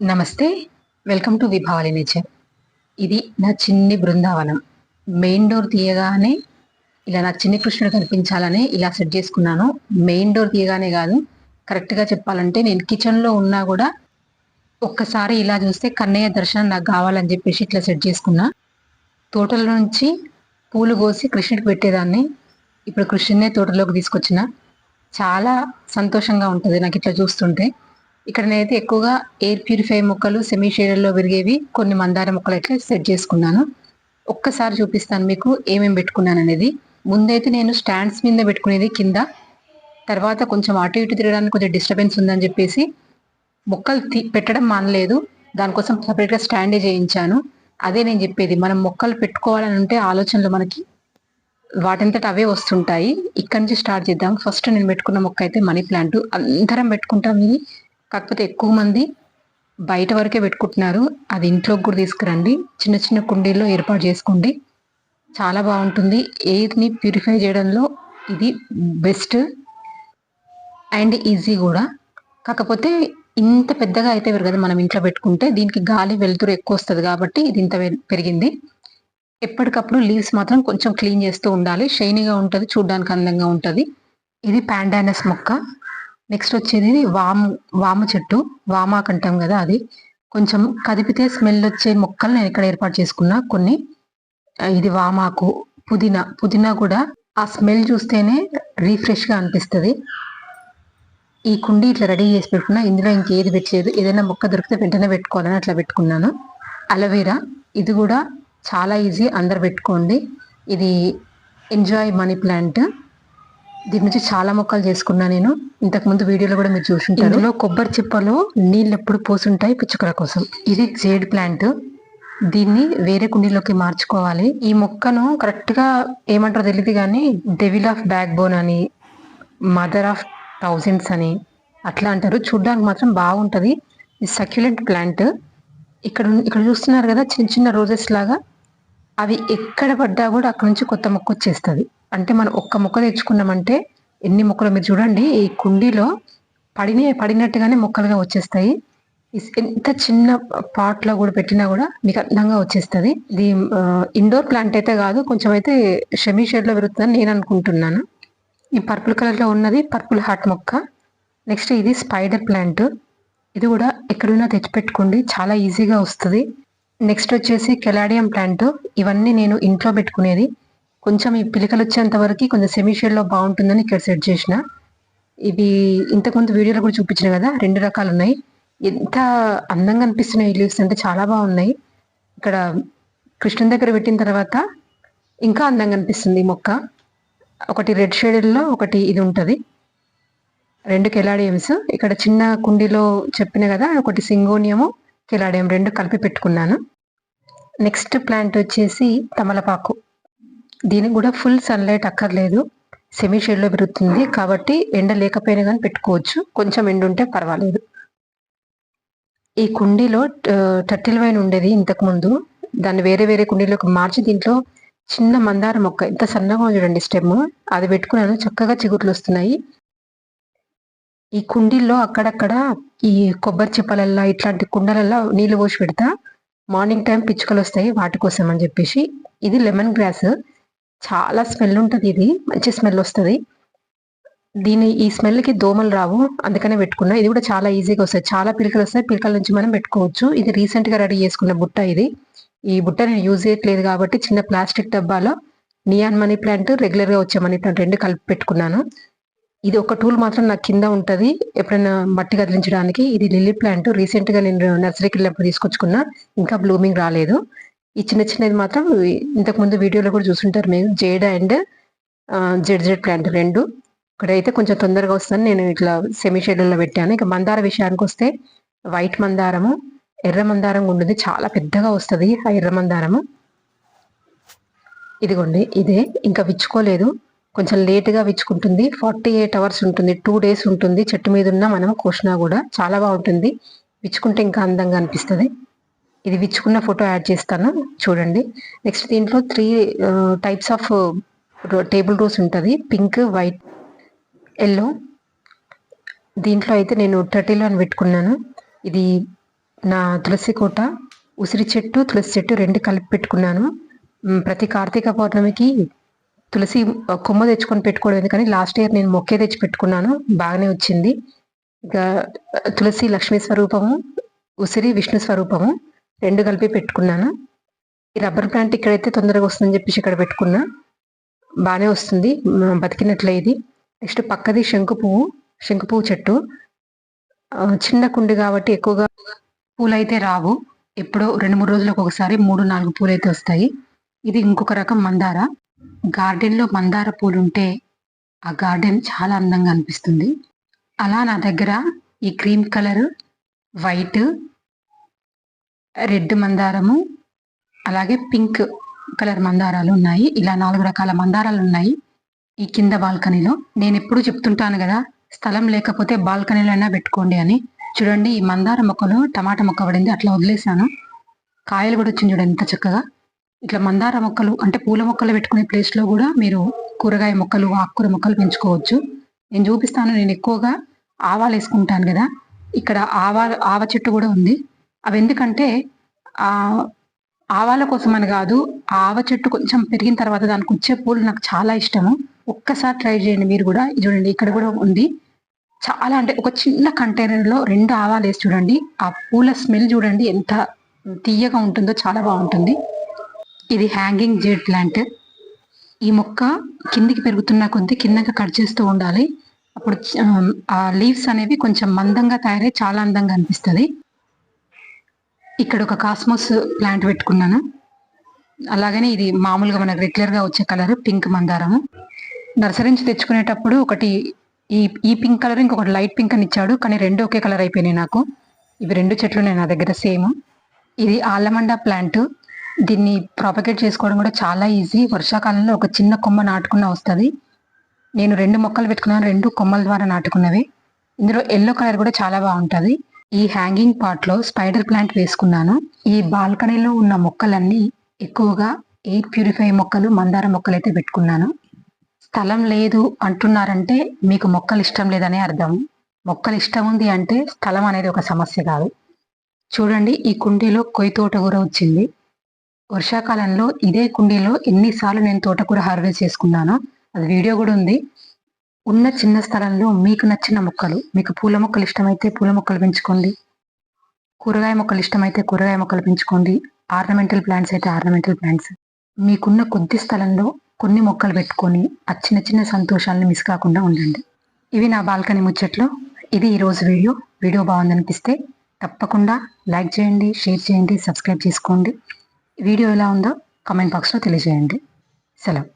నమస్తే welcome to విభావలి nature. ఇది నా చిన్ని బృందావనం. మెయిన్ డోర్ తీయగానే ఇలా నా చిన్ని కృష్ణుడు కనిపించాలని ఇలా సెట్ చేసుకున్నాను. మెయిన్ డోర్ తీయగానే కాదు కరెక్ట్గా చెప్పాలంటే నేను కిచెన్లో ఉన్నా కూడా ఒక్కసారి ఇలా చూస్తే కన్నయ్య దర్శనం నాకు కావాలని చెప్పేసి ఇట్లా సెట్ చేసుకున్నా. తోటల నుంచి పూలు కోసి కృష్ణుడికి పెట్టేదాన్ని. ఇప్పుడు కృష్ణునే తోటలోకి తీసుకొచ్చిన. చాలా సంతోషంగా ఉంటుంది నాకు ఇట్లా చూస్తుంటే. ఇక్కడ నేనైతే ఎక్కువగా ఎయిర్ ప్యూరిఫై మొక్కలు సెమీ షేడర్లో పెరిగేవి కొన్ని మందార మొక్కలు అయితే సెట్ చేసుకున్నాను. ఒక్కసారి చూపిస్తాను మీకు ఏమేమి పెట్టుకున్నాను అనేది. ముందైతే నేను స్టాండ్స్ మీద పెట్టుకునేది కింద తర్వాత కొంచెం అటు ఇటు తిరగడానికి కొంచెం డిస్టర్బెన్స్ ఉందని చెప్పేసి మొక్కలు పెట్టడం మానలేదు. దానికోసం సపరేట్గా స్టాండే చేయించాను. అదే నేను చెప్పేది మనం మొక్కలు పెట్టుకోవాలని ఉంటే ఆలోచనలు మనకి వాటింతట అవే వస్తుంటాయి. ఇక్కడ నుంచి స్టార్ట్ చేద్దాం. ఫస్ట్ నేను పెట్టుకున్న మొక్క అయితే మనీ ప్లాంట్ అందరం పెట్టుకుంటాం ఇది. కాకపోతే ఎక్కువ మంది బయట వరకే పెట్టుకుంటున్నారు. అది ఇంట్లోకి కూడా తీసుకురండి. చిన్న చిన్న కుండీల్లో ఏర్పాటు చేసుకోండి. చాలా బాగుంటుంది. ఎయిర్ని ప్యూరిఫై చేయడంలో ఇది బెస్ట్ అండ్ ఈజీ కూడా. కాకపోతే ఇంత పెద్దగా అయితే పెరగదు మనం ఇంట్లో పెట్టుకుంటే దీనికి గాలి వెలుతురు ఎక్కువ వస్తుంది కాబట్టి ఇది ఇంత పెరిగింది. ఎప్పటికప్పుడు లీవ్స్ మాత్రం కొంచెం క్లీన్ చేస్తూ ఉండాలి. షైనీగా ఉంటుంది చూడడానికి అందంగా ఉంటుంది. ఇది ప్యాండానస్ మొక్క. నెక్స్ట్ వచ్చేది వాము వామ చెట్టు. వామాకు అంటాం కదా అది. కొంచెం కదిపితే స్మెల్ వచ్చే మొక్కలు నేను ఇక్కడ ఏర్పాటు చేసుకున్నా. కొన్ని ఇది వామాకు పుదీనా. పుదీనా కూడా ఆ స్మెల్ చూస్తేనే రీఫ్రెష్గా అనిపిస్తుంది. ఈ కుండీ ఇట్లా రెడీ చేసి పెట్టుకున్నా. ఇందులో ఇంకేది పెట్టలేదు. ఏదైనా మొక్క దొరికితే వెంటనే పెట్టుకోవాలని అట్లా పెట్టుకున్నాను. అలవేరా ఇది కూడా చాలా ఈజీ అందరు పెట్టుకోండి. ఇది ఎంజాయ్ మనీ ప్లాంట్ దీని నుంచి చాలా మొక్కలు చేసుకున్నా నేను. ఇంతకు ముందు వీడియోలో కూడా మీరు చూసుంటారు. ఇందులో కొబ్బరి చిప్పలో నీళ్ళు ఎప్పుడు పోసుంటాయి పిచ్చుకల కోసం. ఇది జేడ్ ప్లాంట్. దీన్ని వేరే కుండీలోకి మార్చుకోవాలి. ఈ మొక్కను కరెక్ట్గా ఏమంటారో తెలియదు కానీ డెవిల్ ఆఫ్ బ్యాక్ బోన్ అని మదర్ ఆఫ్ థౌజండ్స్ అని అట్లా అంటారు. చూడ్డానికి మాత్రం బాగుంటది. Succulent plant. ఇక్కడ ఇక్కడ చూస్తున్నారు కదా చిన్న చిన్న రోజెస్ లాగా. అవి ఎక్కడ పడ్డా కూడా అక్కడ నుంచి కొత్త మొక్క వచ్చేస్తుంది. అంటే మనం ఒక్క మొక్క తెచ్చుకున్నామంటే ఎన్ని మొక్కలు మీరు చూడండి ఈ కుండీలో పడిన పడినట్టుగానే మొక్కలుగా వచ్చేస్తాయి. ఎంత చిన్న పాట్లో కూడా పెట్టినా కూడా మీకు అందంగా వచ్చేస్తుంది. ఇది ఇండోర్ ప్లాంట్ అయితే కాదు కొంచెం అయితే షమీ షేడ్లో పెరుగుతుందని నేను అనుకుంటున్నాను. ఈ పర్పుల్ కలర్లో ఉన్నది పర్పుల్ హార్ట్ మొక్క. నెక్స్ట్ ఇది స్పైడర్ ప్లాంట్. ఇది కూడా ఎక్కడున్నా తెచ్చిపెట్టుకోండి చాలా ఈజీగా వస్తుంది. నెక్స్ట్ వచ్చేసి కెలాడియం ప్లాంట్. ఇవన్నీ నేను ఇంట్లో పెట్టుకునేది. కొంచెం ఈ పిలికలు వచ్చేంత వరకు కొంచెం సెమీ లో బాగుంటుందని ఇక్కడ సెట్ చేసిన. ఇవి ఇంతకుముందు వీడియోలో కూడా చూపించిన కదా రెండు రకాలు ఉన్నాయి. ఎంత అందంగా అనిపిస్తున్నాయి లీవ్స్ అంటే చాలా బాగున్నాయి. ఇక్కడ కృష్ణ దగ్గర పెట్టిన తర్వాత ఇంకా అందంగా అనిపిస్తుంది ఈ మొక్క. ఒకటి రెడ్ షేడ్లో ఒకటి ఇది ఉంటుంది. రెండు కెలాడియమ్స్. ఇక్కడ చిన్న కుండీలో చెప్పిన కదా ఒకటి సింగోనియము కెలాడియం రెండు కలిపి పెట్టుకున్నాను. నెక్స్ట్ ప్లాంట్ వచ్చేసి తమలపాకు. దీనికి కూడా ఫుల్ సన్లైట్ అక్కర్లేదు. సెమీ షేడ్లో పెరుగుతుంది. కాబట్టి ఎండ లేకపోయినా కానీ పెట్టుకోవచ్చు. కొంచెం ఎండ ఉంటే పర్వాలేదు. ఈ కుండీలో టర్టిల్ వైన్ ఉండేది ఇంతకు ముందు. దాన్ని వేరే వేరే కుండీలోకి మార్చి దీంట్లో చిన్న మందార మొక్క ఎంత సన్నగా చూడండి స్టెమ్. అది పెట్టుకున్నాను. చక్కగా చిగుట్లు వస్తున్నాయి. ఈ కుండీల్లో అక్కడక్కడ ఈ కొబ్బరి చిప్పలల్లా ఇట్లాంటి కుండలల్లో నీళ్ళు పోసి పెడతా. మార్నింగ్ టైం పిచ్చుకలు వస్తాయి. వాటి కోసం అని చెప్పేసి. ఇది లెమన్ గ్రాస్ చాలా స్మెల్ ఉంటుంది ఇది. మంచి స్మెల్ వస్తుంది. దీని ఈ స్మెల్కి దోమలు రావు. అందుకనే పెట్టుకున్నా. ఇది కూడా చాలా ఈజీగా వస్తాయి చాలా పిలకలు వస్తాయి. పిలకల నుంచి మనం పెట్టుకోవచ్చు. ఇది రీసెంట్గా రెడీ చేసుకున్న బుట్ట ఇది. ఈ బుట్ట నేను యూజ్ చేయట్లేదు కాబట్టి చిన్న ప్లాస్టిక్ డబ్బాలో నియాన్ మనీ ప్లాంట్ రెగ్యులర్గా వచ్చే మనీ ప్లాంట్ రెండు కలిపి పెట్టుకున్నాను. ఇది ఒక టూల్ మాత్రం నాకు కింద ఉంటుంది. ఎప్పుడైనా మట్టి కదిలించడానికి. ఇది లిల్లీ ప్లాంట్. రీసెంట్గా నేను నర్సరీకి వెళ్ళినప్పుడు తీసుకొచ్చుకున్నా. ఇంకా బ్లూమింగ్ రాలేదు. ఈ చిన్న చిన్నది మాత్రం ఇంతకు ముందు వీడియోలో కూడా చూసుంటారు మీరు. Jade and Z Z plant రెండు. ఇక్కడైతే కొంచెం తొందరగా వస్తుంది నేను ఇట్లా సెమీ షెడ్యూల్లో పెట్టాను. ఇక మందార విషయానికి వస్తే వైట్ మందారము ఎర్ర మందారం ఉంటుంది చాలా పెద్దగా వస్తుంది ఆ ఎర్ర మందారము. ఇదిగోండి ఇదే. ఇంకా విచ్చుకోలేదు. కొంచెం లేట్గా విచ్చుకుంటుంది. ఫార్టీ ఎయిట్ అవర్స్ ఉంటుంది. టూ డేస్ ఉంటుంది. చెట్టు మీద ఉన్న మనం కోసినా కూడా చాలా బాగుంటుంది. విచ్చుకుంటే ఇంకా అందంగా అనిపిస్తుంది. ఇది విచ్చుకున్న ఫోటో యాడ్ చేస్తాను. చూడండి. నెక్స్ట్ దీంట్లో three types of table rose ఉంటుంది. పింక్ వైట్ ఎల్లో దీంట్లో అయితే నేను థర్టీలో అని పెట్టుకున్నాను. ఇది నా తులసి కోట ఉసిరి చెట్టు తులసి చెట్టు రెండు కలిపి పెట్టుకున్నాను. ప్రతి కార్తీక పౌర్ణమికి తులసి కొమ్మ తెచ్చుకొని పెట్టుకోవడం ఎందుకని లాస్ట్ ఇయర్ నేను మొక్కే తెచ్చి పెట్టుకున్నాను. బాగానే వచ్చింది. ఇక తులసి లక్ష్మీ స్వరూపము ఉసిరి విష్ణు స్వరూపము. రెండు కలిపి పెట్టుకున్నాను. ఈ రబ్బర్ ప్లాంట్ ఇక్కడైతే తొందరగా వస్తుందని చెప్పేసి ఇక్కడ పెట్టుకున్నా. బాగానే వస్తుంది. బతికినట్లే ఇది నెక్స్ట్ పక్కది శంకు పువ్వు శంకు పువ్వు చెట్టు. చిన్న కుండి కాబట్టి ఎక్కువగా పూలైతే రావు. ఎప్పుడో రెండు మూడు రోజులకు ఒకసారి మూడు నాలుగు పూలు అయితే వస్తాయి. ఇది ఇంకొక రకం మందార. గార్డెన్లో మందార పూలు ఉంటే ఆ గార్డెన్ చాలా అందంగా అనిపిస్తుంది. అలా నా దగ్గర ఈ క్రీమ్ కలర్ వైట్ రెడ్ మందారము అలాగే పింక్ కలర్ మందారాలు ఉన్నాయి. ఇలా నాలుగు రకాల మందారాలు ఉన్నాయి ఈ కింద బాల్కనీలో. నేను ఎప్పుడు చెప్తుంటాను కదా స్థలం లేకపోతే బాల్కనీలో అయినా పెట్టుకోండి అని. చూడండి ఈ మందార మొక్కలు టమాటా మొక్క పడింది అట్లా వదిలేసాను కాయలు కూడా వచ్చింది చూడండి ఎంత చక్కగా. ఇట్లా మందార మొక్కలు అంటే పూల మొక్కలు పెట్టుకునే ప్లేస్లో కూడా మీరు కూరగాయ మొక్కలు ఆకుకూర మొక్కలు పెంచుకోవచ్చు. నేను చూపిస్తాను నేను ఎక్కువగా ఆవాలు వేసుకుంటాను కదా. ఇక్కడ ఆవా ఆవ చెట్టు కూడా ఉంది. అవి ఎందుకంటే ఆ ఆవాల కోసం అని కాదు ఆ ఆవ చెట్టు కొంచెం పెరిగిన తర్వాత దానికి వచ్చే పూలు నాకు చాలా ఇష్టము. ఒక్కసారి ట్రై చేయండి మీరు కూడా. ఇది చూడండి ఇక్కడ కూడా ఉంది. చాలా అంటే ఒక చిన్న కంటైనర్లో రెండు ఆవాలు వేసి చూడండి. ఆ పూల స్మెల్ చూడండి ఎంత తీయగా ఉంటుందో చాలా బాగుంటుంది. ఇది హ్యాంగింగ్ జెడ్ ప్లాంట్. ఈ మొక్క కిందికి పెరుగుతున్న కొద్దీ కిందగా కట్ చేస్తూ ఉండాలి. అప్పుడు ఆ లీవ్స్ అనేవి కొంచెం మందంగా తయారై చాలా అందంగా అనిపిస్తుంది. ఇక్కడ ఒక కాస్మోస్ ప్లాంట్ పెట్టుకున్నాను. అలాగనే ఇది మామూలుగా మనకు రెగ్యులర్గా వచ్చే కలర్ పింక్ మందారము. నర్సరీ నుంచి తెచ్చుకునేటప్పుడు ఒకటి ఈ ఈ పింక్ కలర్ ఇంకొకటి లైట్ పింక్ అని ఇచ్చాడు కానీ రెండు ఒకే కలర్ అయిపోయినాయి నాకు. ఇవి రెండు చెట్లు ఉన్నాయి నా దగ్గర సేమ్ ఇది ఆలమండ ప్లాంట్ దీన్ని ప్రాపగేట్ చేసుకోవడం కూడా చాలా ఈజీ వర్షాకాలంలో ఒక చిన్న కొమ్మ నాటుకున్న వస్తుంది. నేను రెండు మొక్కలు పెట్టుకున్నాను రెండు కొమ్మల ద్వారా నాటుకున్నవి. ఇందులో ఎల్లో కలర్ కూడా చాలా బాగుంటుంది. ఈ హ్యాంగింగ్ పాట్లో స్పైడర్ ప్లాంట్ వేసుకున్నాను. ఈ బాల్కనీలో ఉన్న మొక్కలన్నీ ఎక్కువగా ఎయిర్ ప్యూరిఫై మొక్కలు మందార మొక్కలు అయితే పెట్టుకున్నాను. స్థలం లేదు అంటున్నారంటే మీకు మొక్కలు ఇష్టం లేదనే అర్థం. మొక్కలు ఇష్టం ఉంది అంటే స్థలం అనేది ఒక సమస్య కాదు. చూడండి ఈ కుండీలో కొయ్యి తోటకూర వచ్చింది. వర్షాకాలంలో ఇదే కుండీలో ఎన్నిసార్లు నేను తోటకూర హార్వెస్ట్ చేసుకున్నాను అది వీడియో కూడా ఉంది. ఉన్న చిన్న స్థలంలో మీకు నచ్చిన మొక్కలు మీకు పూల మొక్కలు ఇష్టమైతే పూల మొక్కలు పెంచుకోండి. కూరగాయ మొక్కలు ఇష్టమైతే కూరగాయ మొక్కలు పెంచుకోండి. ఆర్నమెంటల్ ప్లాంట్స్ అయితే ఆర్నమెంటల్ ప్లాంట్స్. మీకున్న కొద్ది స్థలంలో కొన్ని మొక్కలు పెట్టుకొని ఆ చిన్న చిన్న సంతోషాలను మిస్ కాకుండా ఉండండి. ఇవి నా బాల్కనీ ముచ్చట్లు. ఇది ఈరోజు వీడియో. వీడియో బాగుందనిపిస్తే తప్పకుండా లైక్ చేయండి షేర్ చేయండి సబ్స్క్రైబ్ చేసుకోండి. వీడియో ఎలా ఉందో కామెంట్ బాక్స్లో తెలియజేయండి. సెలవు.